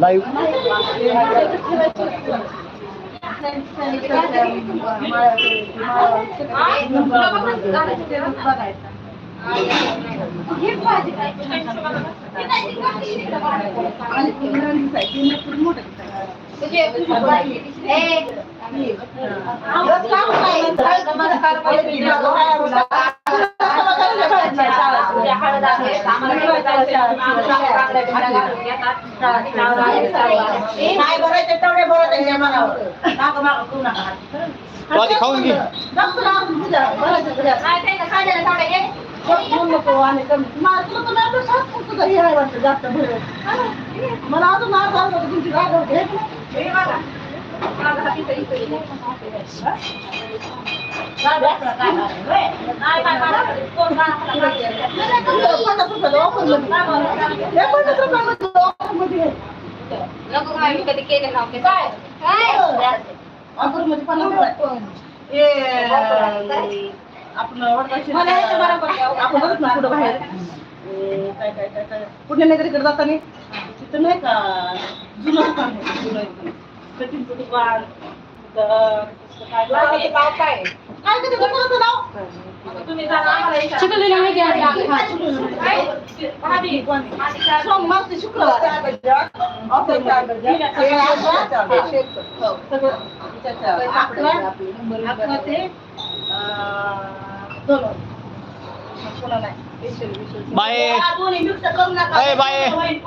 Live तेवढे भरत मनावर नाका काय ते खायला मला अजून आज तुमची गाडी कधी केले काय काय आपण काय काय जाताना. तिथं नाही का? जुनं दुकान जुनं Looking to the van. The... Lagi kita apa? Lagi kita dapat apa tau? Çıkılın ne geldi? Hayır, hadi. Son mantı şu kadar. Baik. Baik. Baik.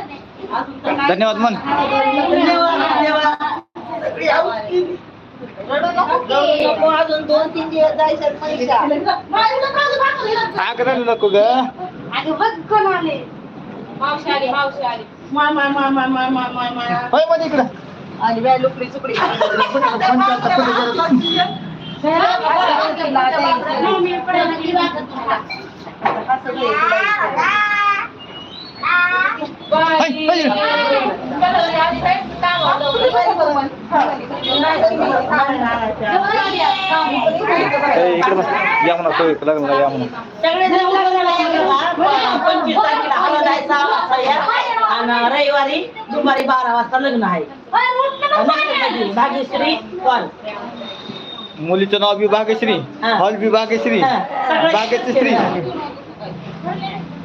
धन्यवाद मन. धन्यवाद नको अजून दोन तीन दिवस जायचं नको ग. माय माय माय माय माय माय माय माय होयमध्ये इकडं. आणि बाय लुकडी चुकडी इकडं बस. या म्हणा तो या पंचवीस तारखेला आणि रविवारी दुपारी बारा वाजता लग्न आहे आणि भाग्यश्री कॉल मुलीचं नाव बी भाग्यश्री हा. Hall B Bhagyashree. सगळं- भाग्यश्री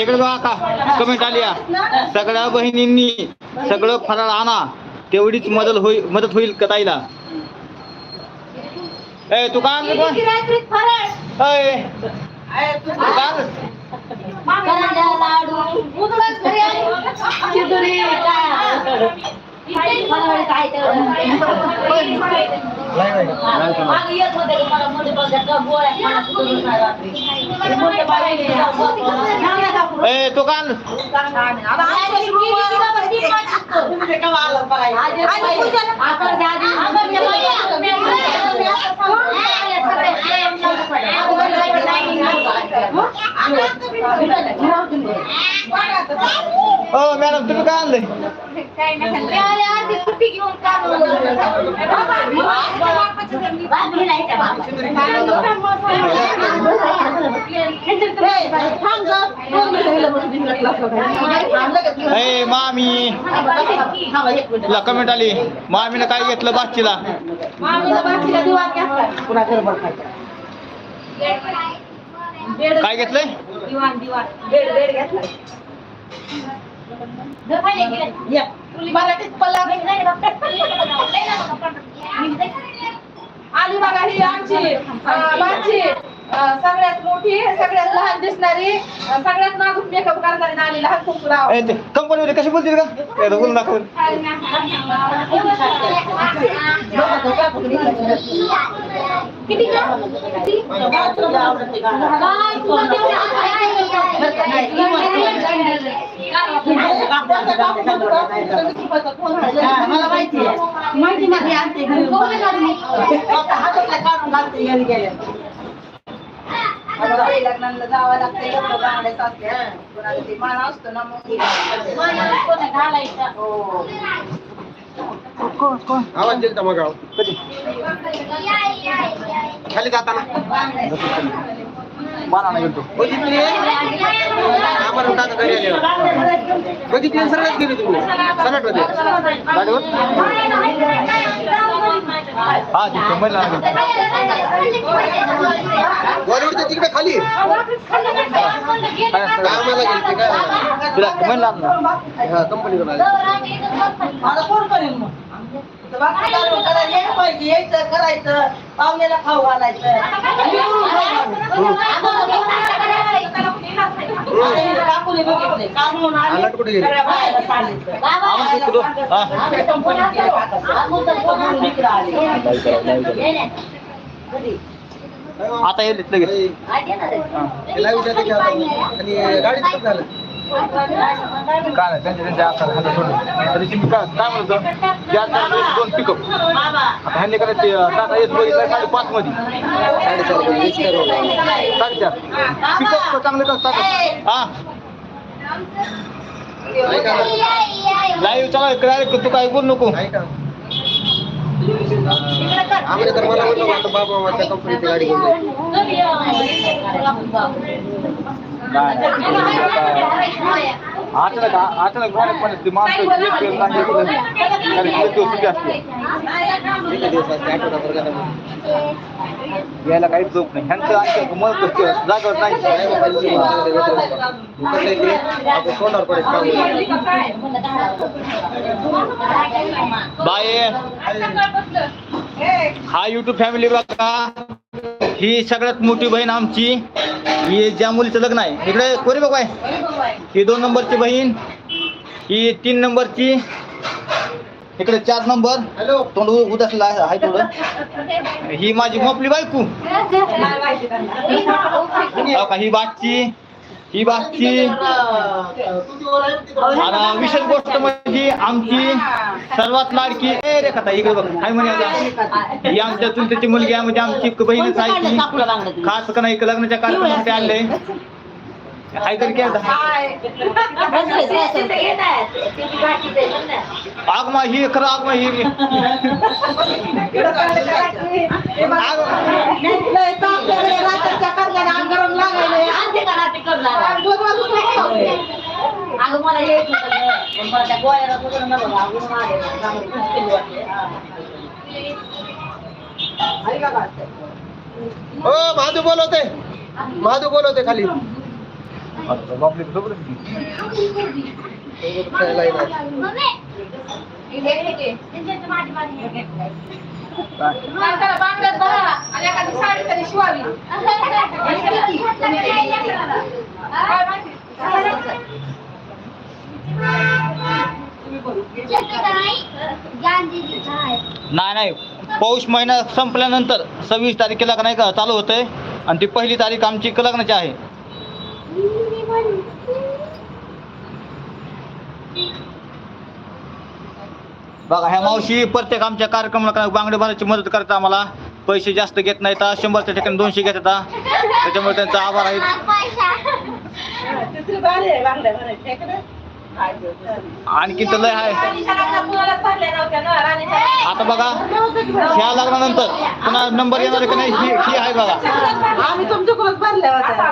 इकडे बघा का कमेंट आली सगळ्या बहिणींनी सगळं फराळ आणा. तेवढीच मदत होईल मदत होईल का ताईला? ए तू का आणलं पण ए. तू का आणलं? करंज्या, लाडू, खिचडी, काय? ए तो हो, मॅडम तुम्ही काय आणलंय? सुट्टी घेऊन. ए मामी कमेंट आली मामीनं काय घेतलं बाकीला. काय घेतलंय बेड बेड घेतला. मराठीत पल्ला आली बघा ही आमची. माझी सगळ्यात मोठी सगळ्यात लहान दिसणारी सगळ्यात नाजूक मेकअप करणारी नाली लहान कुंकू लाव ए, ते कंपनीमध्ये कशी बोलतील का? ए, बोलू नका किती मला माहिती माहिती माहिती आणते घरी. काढून घरी गेल्या लग्नाला जावं लागतं एवढं बांगड्या असल्या कोणाला ते मान असतो ना मग. कोणी घालायचं? हो. आवाज दिल का मग? कधी? खाली जाताना. बाणा गेलो बघितली? आम्हाला टाका घरी आल्यावर. बघितली सगळ्यात गेली तुम्ही. मध्ये. गाडीवर? हा तिथे महिला बॉलिवूडच्या तिकडे खाली. कामाला गेलते काय तुला हा करेल मग. काढून करायला यायला पाहिजे यायचं करायचं पाहुण्याला खाऊ घालायचं. आलाट कुठे गेले? आवाज गेलो आता. येईल की आता आणि कसं झालं काय नाही त्यांच्या त्यांच्या आता खाली सोडून. तरी तुम्ही काय काय म्हणतो चार चार दोन पिकअप बाबा आता ह्यांनी काय ते टाटा येत बघितलं साडेपाच मध्ये. साडेचार. मध्ये साडेचार पिकअप चांगले. कसं हा. ऐका ना. लाईव्ह चालू काय तू काय बोल नको. ऐका आम्ही तर मला म्हणलं वाटतं बाबा माझ्या कंपनीची गाडी घेऊन जाईल. अचानक अचानक पण ती माणसं नाही कारण एक दिवस सुट्टी असते एका यायला काहीच झोप नाही ह्यांचं आणखी मत जागेवर नाही नाही कसं आहे बाय हा युट्यूब फॅमिली बघा ही सगळ्यात मोठी बहीण आमची ही ज्या मुलीचं लग्न आहे. इकडे कोणी बघ बाय ही दोन नंबरची बहीण ही तीन नंबरची. इकडे चार नंबर. हॅलो. तोंड उदासला आहे आहे थोडं. ही माझी मोपली बायकू. हो का ही बाकी आणि विशेष गोष्ट म्हणजे आमची सर्वात लाडकी ए रे कथा इकडे बघ काय म्हणे ही आमच्या चुलत्याची मुलगी आहे म्हणजे आमची बहीणच आहे खास का नाही लग्नाच्या कार्यक्रमात ते आणले हाय तरी काय आगमा ही खरं आगमा ही. अगं मला येत होतं मला त्या गोळ्याला मागे महादू बोलवते. महादू बोलवते खाली. खेळायला नाही नाही. पौष महिना संपल्यानंतर सव्वीस तारखेला का नाही का चालू होतंय? आणि ती पहिली तारीख आमची लग्नाची आहे. बघा ह्या मावशी प्रत्येक आमच्या कार्यक्रमाला बांगडे भरायची मदत करतात आम्हाला. पैसे जास्त घेत नाहीत शंभरच्या ठिकाणी दोनशे घेतात त्याच्यामुळे त्यांचा आभार आहे. आणखी तर लय आहे. आता बघा ह्या लग्नानंतर पुन्हा नंबर येणार का नाही ही ही आहे बघा. आम्ही भरल्या होत्या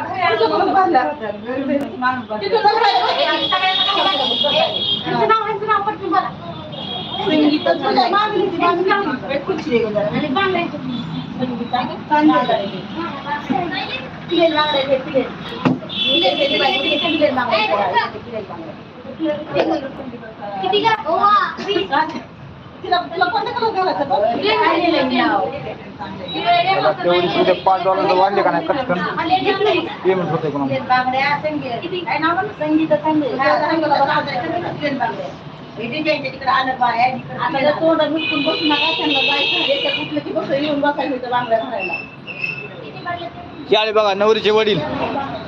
तेवढी पाच डॉलर वाढले का नाही? कटकन पेमेंट होते का संगीत आता जर तोंड नुसतं बसू नका त्यांना जायचं याच्या कुठलं की बस येऊन बसायचं इथं बांगड्या भरायला ही आले बघा नवरीचे वडील.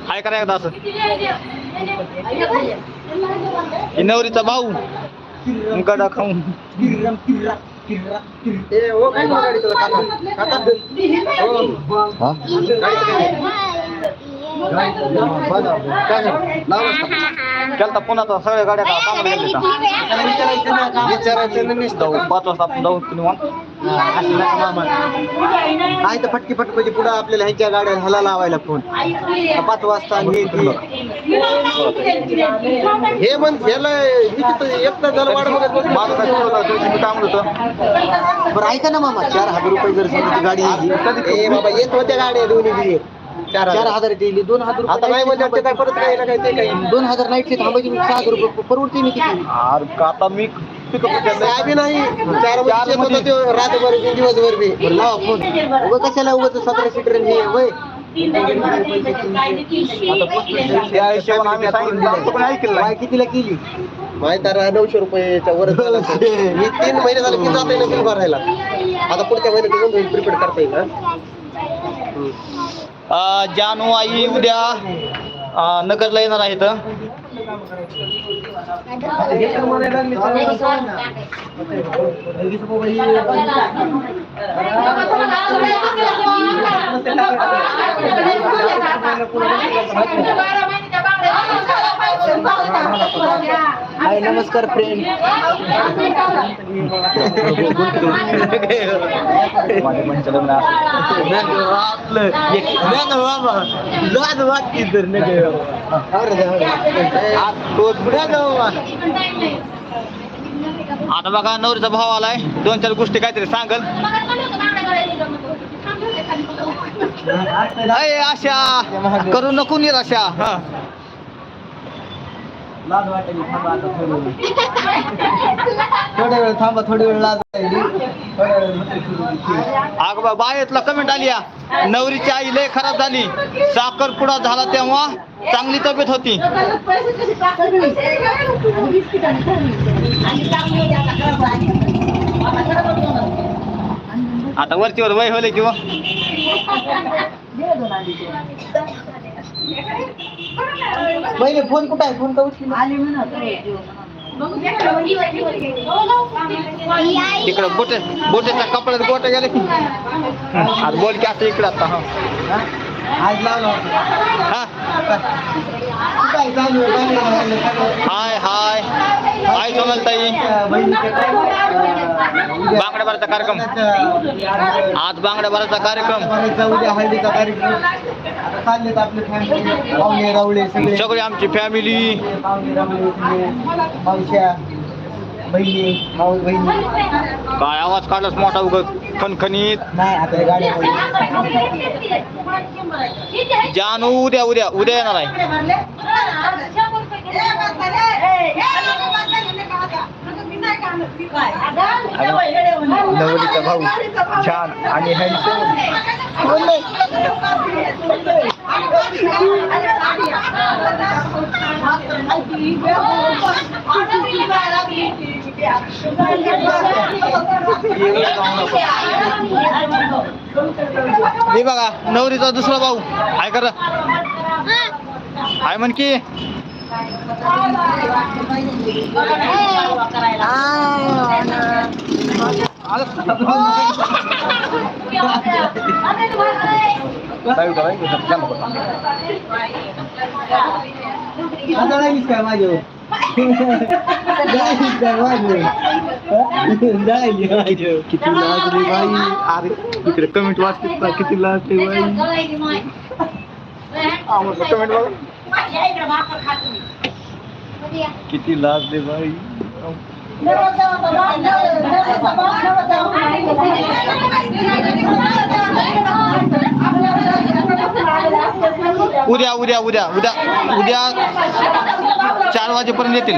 हाय करा एकदा असं? ही नवरीचा भाऊ. गडा खाऊन. ए, हो, काय केलता पुन्हा सगळ्या गाड्या कामाला गेल्या विचारायचं नाही जाऊ पाच वाजता आपण जाऊ तुम्ही मग. मामा. तर फटकी फटकी पुढे आपल्याला ह्यांच्या गाड्या ह्याला लावायला फोन पाच वाजता हे ते. म्हण ह्याला हिची एकटा झालं वाढ बघत बसली. माझं होतं, बरं ऐका ना मामा चार हजार रुपये जर गाडी कधी बाबा येत होत्या गाड्या दोन्ही चार हजार. दिली दोन हजार आता नाही म्हणजे ते काय परत काय ना काय ते काय दोन हजार नाईटचे थांबायचे सहा हजार रुपये परवडते मी किती? अरे का आता मी पिकअप काय बी नाही. चार वर्ष होता तो रातभर बी दिवसभर बी. बरं, लावा फोन. उगं कशाला उगं सतरा सीटर हे वय? त्या हिशोबाने आम्ही सांगितलं. आमचं पण ऐकलं काय नाही. कितीला केली? माहिती आहे नऊशे रुपयाच्या वर झालं. मी तीन महिने झाले की जाते ना बिल भरायला. आता पुढच्या महिन्यात बंद होईल प्रिपेड करता येईल हा? अं, जानू आई उद्या नगरला येणार आहेत हाय नमस्कार फ्रेंड. आता बघा नवरीचा भाव आलाय. दोन चार गोष्टी काहीतरी सांगल. अय आशा करू नको निराशा. हा. थोड्या वेळ थांबा थोडी वेळ लाज राहिली. थोड्या वेळ अग बा बायतला कमेंट आली या. नवरीची आई लय खराब झाली साखरपुडा झाला तेव्हा चांगली तब्येत होती आता वरचीवर वय होले किंवा पहिले फोन कुठं आहे? फोन का आली तिकडं बोटे बोटेच्या कपड्यात गोटे गेले की? आज बोल की आता इकडं आता हा. आज लावला. हा. हाय हाय. हाय सोनलताई बांगड्या भराचा कार्यक्रम. आज बांगड्या भरायचा कार्यक्रम. सगळी आमची फॅमिली काय आवाज काढलाच मोठा उग खणखणीत जानू उद्या उद्या उद्या येणार आहे. नवरीचा भाऊ छान आणि हे बघा नवरीचा दुसरा भाऊ. काय कर? हाय म्हण की. दहावी दहावी शांत आता नाहीस काय माझ्यावर काय माझ्यावर माझ्यावर किती बाई अरे इकडे कमेंट वाचते किती लाजते बाई कमेंट बघा. किती लाजले बाई. उद्या उद्या उद्या उद्या उद्या चार वाजेपर्यंत येतील.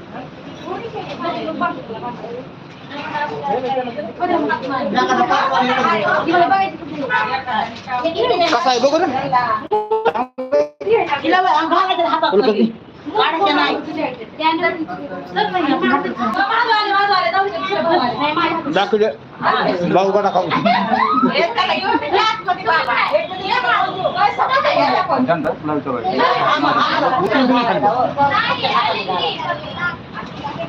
काय केलं मग आले की बांधायला? अय नवरीचा भाऊ बघू ते किती मला कसं कसा आहे बघू ना दाखवू दे भाऊ का दाखव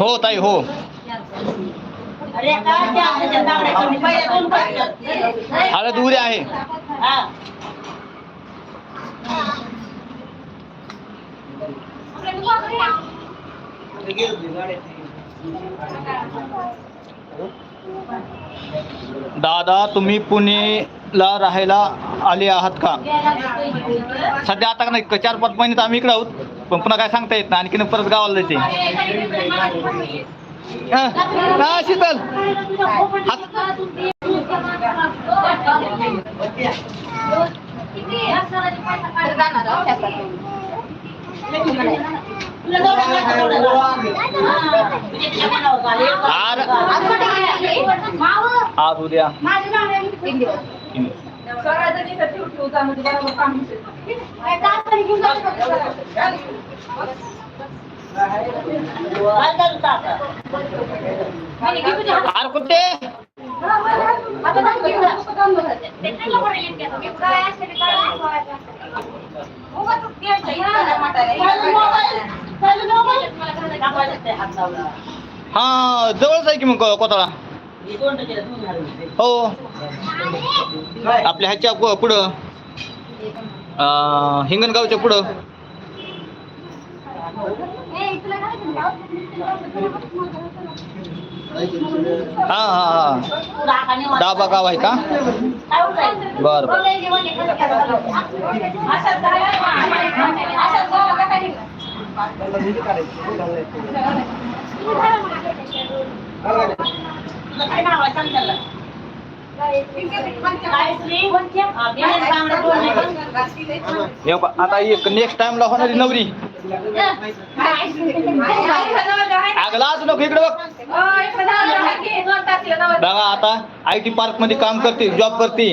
हो ताई हो. हळद उद्या आहे. दादा तुम्ही पुणेला राहायला आले आहात का? सध्या आता का नाही चार पाच महिने तर आम्ही इकडे आहोत पण पुन्हा काय सांगता येत नाही आणखीन परत गावाला जायचे हा, शीतल. आर आज उद्या आर कुठे? हा जवळच आहे की मग कोतळा? हो. आपल्या ह्याच्या पुढं. हिंगणगावच्या पुढं. हा हा हा. डाबा गाव आहे का? बर बर. हे आता एक नेक्स्ट टाइमला होणारी नवरी. अगला आज नको इकडे बघ. बघा आता आय टी पार्कमध्ये काम करते जॉब करते.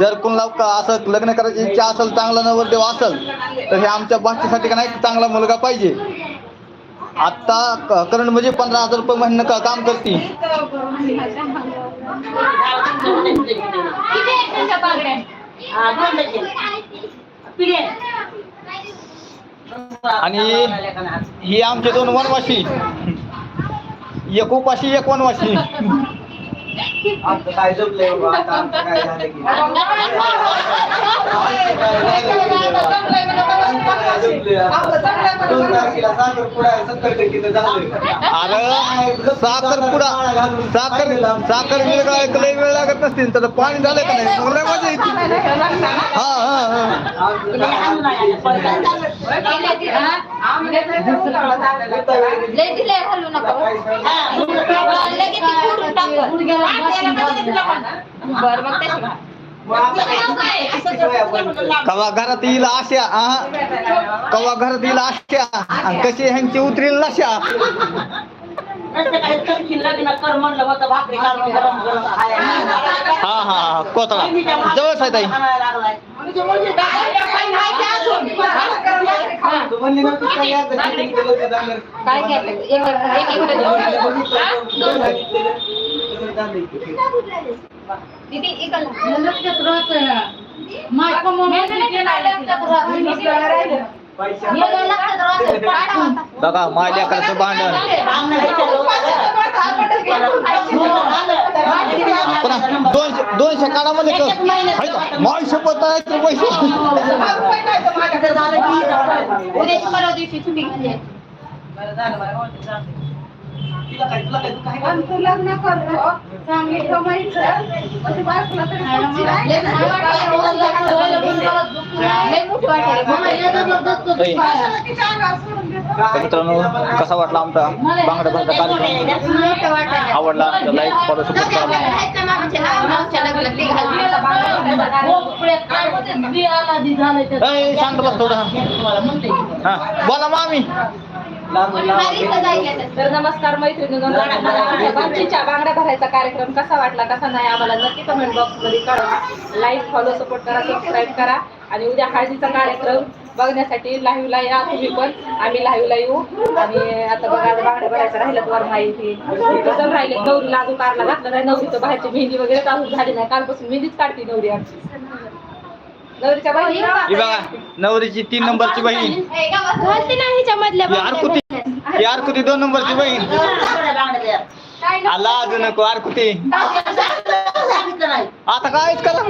जर कोणाला का असं लग्न करायची इच्छा असेल चांगला नवरदेव असेल तर हे आमच्या भाषेसाठी का नाही चांगला मुलगा पाहिजे. आता करंट म्हणजे पंधरा हजार रुपये महिन्यानं का- काम करते. आणि ही आमचे दोन वनवाशी एक उपाशी एक वनवाशी आमचं काय जमलंय बाबा? आता आमचं काय झालं की अरे साखर पुडा साखर साखर वेळ लय वेळ लागत नसतील तर पाणी झालं का नाही? मग लय मजा येते. हा. लय दिले घालू नका लगेच फोडून टाकू. बरं मग तशी घाल. कवा घरात येईल आशा हा कवा घरात येईल आशा आणि कशी ह्यांची उतरील नशा हा हा हा कोतळा जवळच आहे ताई काय घ्यायचं एक एक इकडे दोन. हा? दोन. दीदी इकडं. मेलं नाही का बघा माझ्या लेकराचं भांडण. दोनशे दोनशे काढामध्ये कर. हाय का माय शपथ आहे तर पैसे. हो, ते लग्न करतो तरी मित्रांनो कसा वाटला आमचा बांगडा भाजचा कार्यक्रम. आवडला लाईक फॉलो सपोर्ट करा ह्याच्या मागच्या लग्न- मागच्या लग्नात ते घालून. भोपळ्यात काय होते? बी आला, दी झालं ते. ए, शांत बस थोडं. हा बोला मामी. तर नमस्कार मैत्रिणींनो बांगडीच्या बांगड्या भरायचा कार्यक्रम कसा वाटला कसा नाही आम्हाला नक्की कमेंट बॉक्समध्ये कळवा. लाईक फॉलो सपोर्ट करा सबस्क्राईब करा. आणि उद्या हळदीचा कार्यक्रम बघण्यासाठी लाईव्हला या तुम्ही पण. आम्ही लाईव्हला येऊ. आणि आता बघा आता बांगड्या भरायचा राहिलं वर माहिती जर राहिले नवरीला अजून कारला घातलं नाही नवरीचं बाहेरची मेहंदी वगैरे अजून झाली नाही. कालपासून मेहंदीच काढते नवरी आमची. नवरीच्या ही बाई बघा नवरीची तीन नंबरची बहीण. घालते ना ह्याच्यामधल्या ही आरकुती. ही आरकुती दोन नंबरची बहीण. काय आला अजून नको आरकुती. आता कायच करा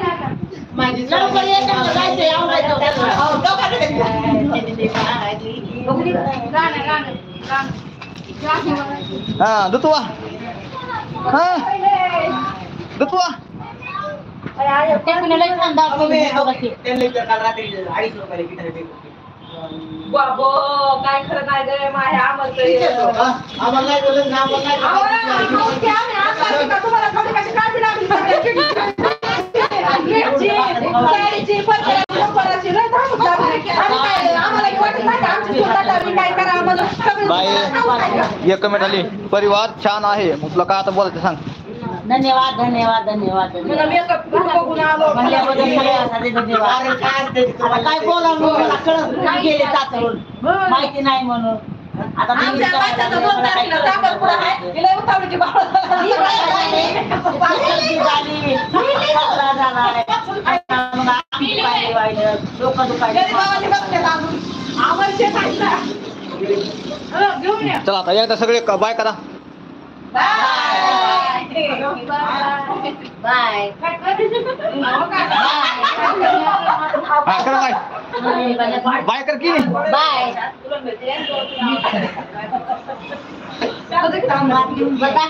गाणं. हा दुतवा. हा. दुतवा. ते कुणी लई छान दाखवलं. बाबो काय खरं नाही गे माझ्या आम्हाला हे का एक कमेंट आली परिवार छान आहे मग तुला काय आता बोलायचं सांग धन्यवाद धन्यवाद धन्यवाद आता काय बोलावं मला कळत नाही. गेले चाचरून माहिती नाही म्हणून. आता ही दुखायलं. हं, चला आता एकदा सगळे क- बाय करा. बाय हा करा बाय बाय बाय कर की बाय बता